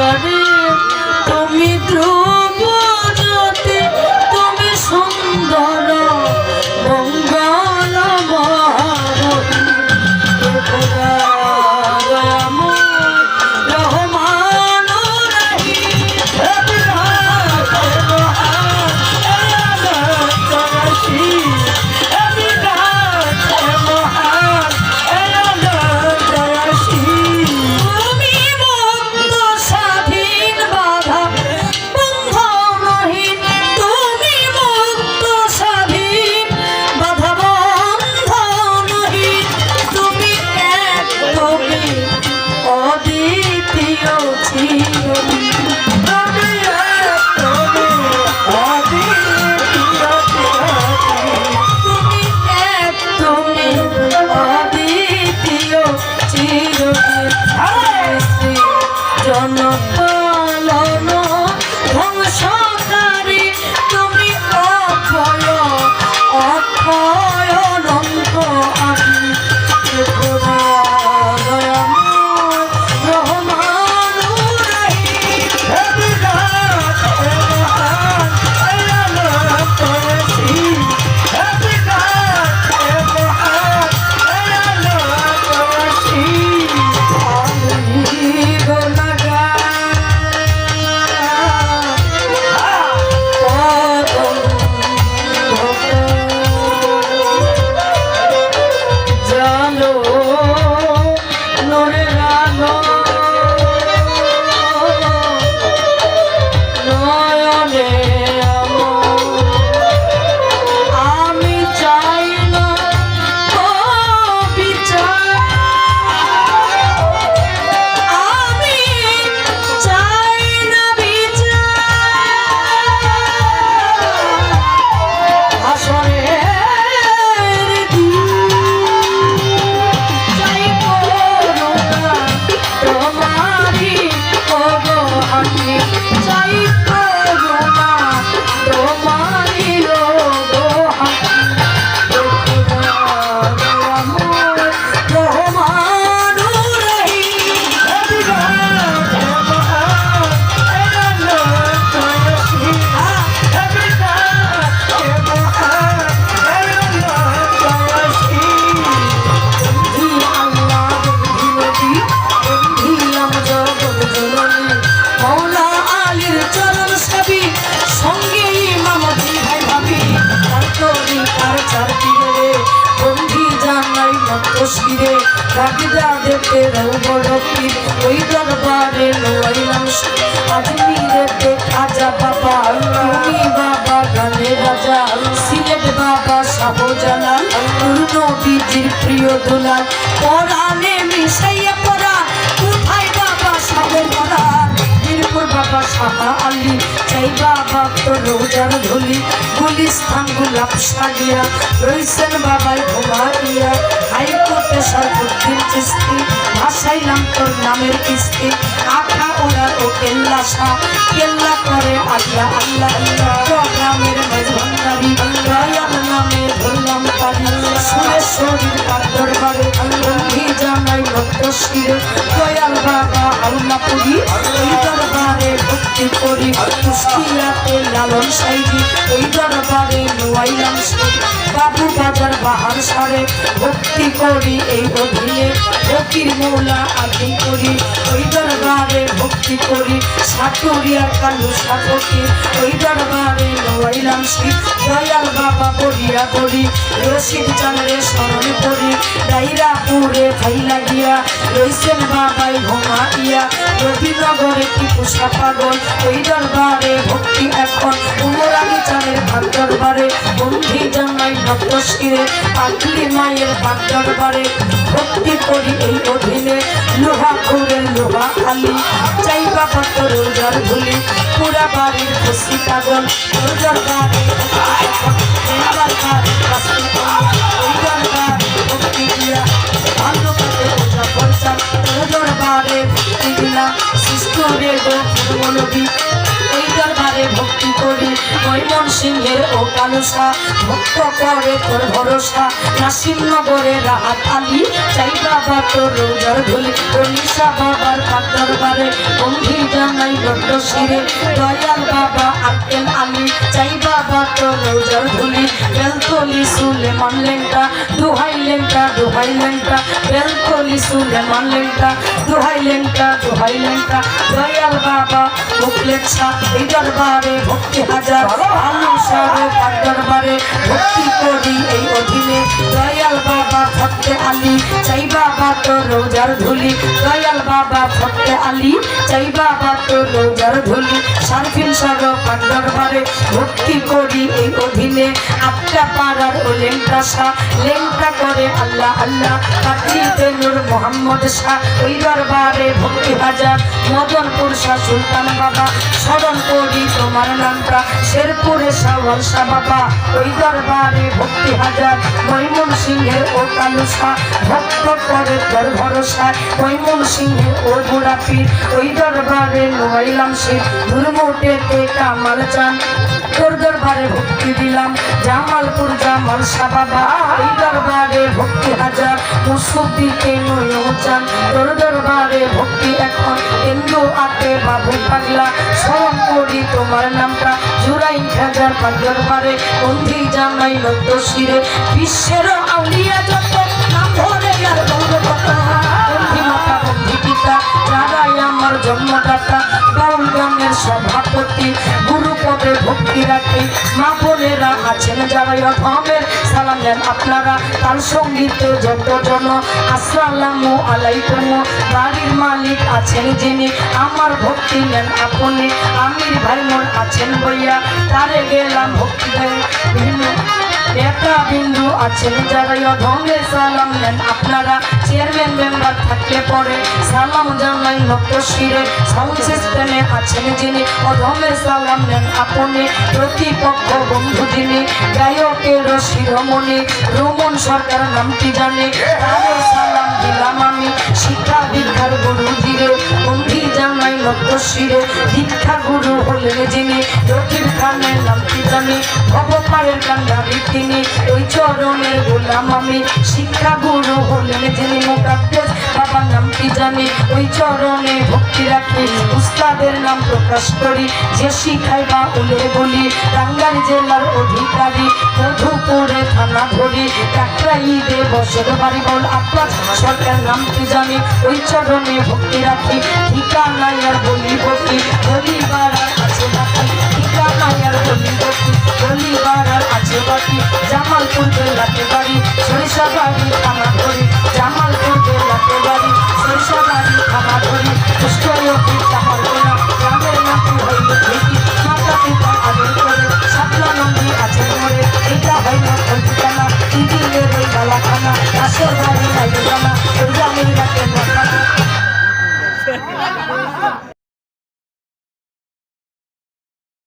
Oh, চাই বাগদাদেতে বড় পীর ওই দরবারে লোয়াইলাম আজমিরেতে খাজা বাবা তুমি বাবা, গানে রাজা সিলেট বাবা, শাহজালাল নবীজির প্রিয় দুলাল। পরাণে মিশাইয়া পড়া, কোথায় বাবা পড়া? বীরপুর বাবা সাহা আলী, চাই বাবা তো রোজার ধুলি। গুলিস্থান গোলাপ সাজিয়া রইছেন বাবাই নামের কিস্তি আখা ওরা ও কেল্লা সা কেল্লা করে আল্লাহ আল্লাহ আল্লাহ গ্রামের মেজ ভান্ডারি দয়াল নামে ধরলাম পারি সুরেশ্বরীর পাথর দরবারে বন্ধি শিরে দয়াল বাবা, আল্লাহ পুরি ওই দরবারে ভক্তি করি। কুষ্টিয়াতে লালন সাইজি ওই দরবারে নোয়াইলাম বাবু বাজার বাহার সারে ভক্তি করি, এই অধীনে ফকির মৌলা আদি করি। ওই দরবারে ভক্তি করি সাতুরিয়ার কালু সাপকি ওই দরবারে নোয়াইলাম শ্রী দয়াল বাবা বলিয়া বলি রশিদ চালে স্মরণ করি। ডাইরা পুরে ফাইলা গিয়া রইছেন বাবাই ঘুমাইয়া রবিনগরে টিপু পাগল? ওই দরবারে ভক্তি এখন। দরবারে বন্ধি জানাই শিরে পাগলি মায়ের ভাগ দরবারে ভক্তি করি এই অধীনে। লোহা খুঁড়ে লোহা আলি চাই বাবা তো রোজার ধুলি, পুরা বাড়ির খুশি পাগল দিয়া ভালো করে ভক্তি করি। মৈমন সিংহের ও কালুসা ভক্ত করে তোর ভরসা। নাসিমনগরে রাহাত আলী চাই বাবা তোর রোজার ধুলি। কলিসা বাবার পাক দরবারে বন্ধি জানাই বড্ড শিরে। দয়াল বাবা দুহাই লেংটা দুহাই লেংটা। বেলতলি সুলেমান দুহাই লেংটা দুহাই লেংটা। দয়াল বাবা মুখলেট শাহ এই দরবারে ভক্তি হাজার। আলু সারে পাক দরবারে ভক্তি করি এই অধীনে। দয়াল বাবা ফতে আলী, চাই বাবা তো রোজার ধুলি। দয়াল বাবা ফতে আলী, চাই বাবা তো রোজার ধুলি। সারফিন সার পাক দরবারে ভক্তি করি এই অধীনে আটটা পাড়ার ও লেংটা শাহ লেংটা করে আল্লাহ আল্লাহ। কাটিতে নূর মোহাম্মদ শাহ, ওই দরবারে ভক্তি হাজার। মদনপুর শাহ সুলতান বাবা, স্মরণ করি তোমার নামটা। শেরপুরে শাহ বাবা, ওই দরবারে ভক্তি হাজার। মৈমন সিংহের ও কালু শাহ ভক্ত তোর ভরসা। সিংহের ও ওই দরবারে নোয়াইলাম কামাল চান, তোর দরবারে ভক্তি দিলাম। জামালপুর জামাল বাবা ওই দরবারে ভক্তি হাজার। মুসুদ্দিকে নয় চান, তোর দরবারে ভক্তি এখন। হিন্দু আতে বাবু পাগলা স্মরণ করি তোমার জুরাই হাজার পাঁচজন পারে বন্ধি জামাই নত শিরে। বিশ্বের আউলিয়া যত নাম ধরে আর বন্ধ কথা বন্ধি মাতা পিতা, যারাই আমার জন্মদাতা সভাপতি গুরু পদে ভক্তি রাখি। মা বোনেরা আছেন যারা অধমের সালাম দেন আপনারা। তার সঙ্গীতে যত জন আসসালামু আলাইকুম। বাড়ির মালিক আছেন যিনি, আমার ভক্তি নেন আপনি। আমির ভাই মন আছেন বইয়া, তারে গেলাম ভক্তি দেন। আছেন যারা অধমে সালাম নেন, আপনারা চেয়ারম্যান মেম্বার থাকলে পরে সালাম জানাই শিরে। সাউন্ড সিস্টেমে আছেন যিনি অধমে সালাম নেন, আপনি প্রতিপক্ষ বন্ধু যিনি, গায়কের শিরোমণি, রোমন সরকার নামটি জানে। তারও সালাম দিলাম আমি শিক্ষা দীক্ষার গুরু ধীরে বন্ধি শিরে দীক্ষা গুরু হলেন যিনি। রকিব খানের নামটি জানি? ভবপাড়ের কান্ডারি তিনি ওই চরণের গোলাম আমি। শিক্ষা গুরু হলেন যিনি মোকাদ্দেস। বাবার নামটি জানি? ওই চরণে ভক্তি রাখি। উস্তাদের নাম প্রকাশ করি। যে শিখাই বা উলে বলি। টাঙ্গাইল জেলার অধিকারী। মধুপুরে থানা ধরি। কাকরাইদে বসত বাড়ি বল আপনার সরকার নামটি জানি? ওই চরণে ভক্তি রাখি।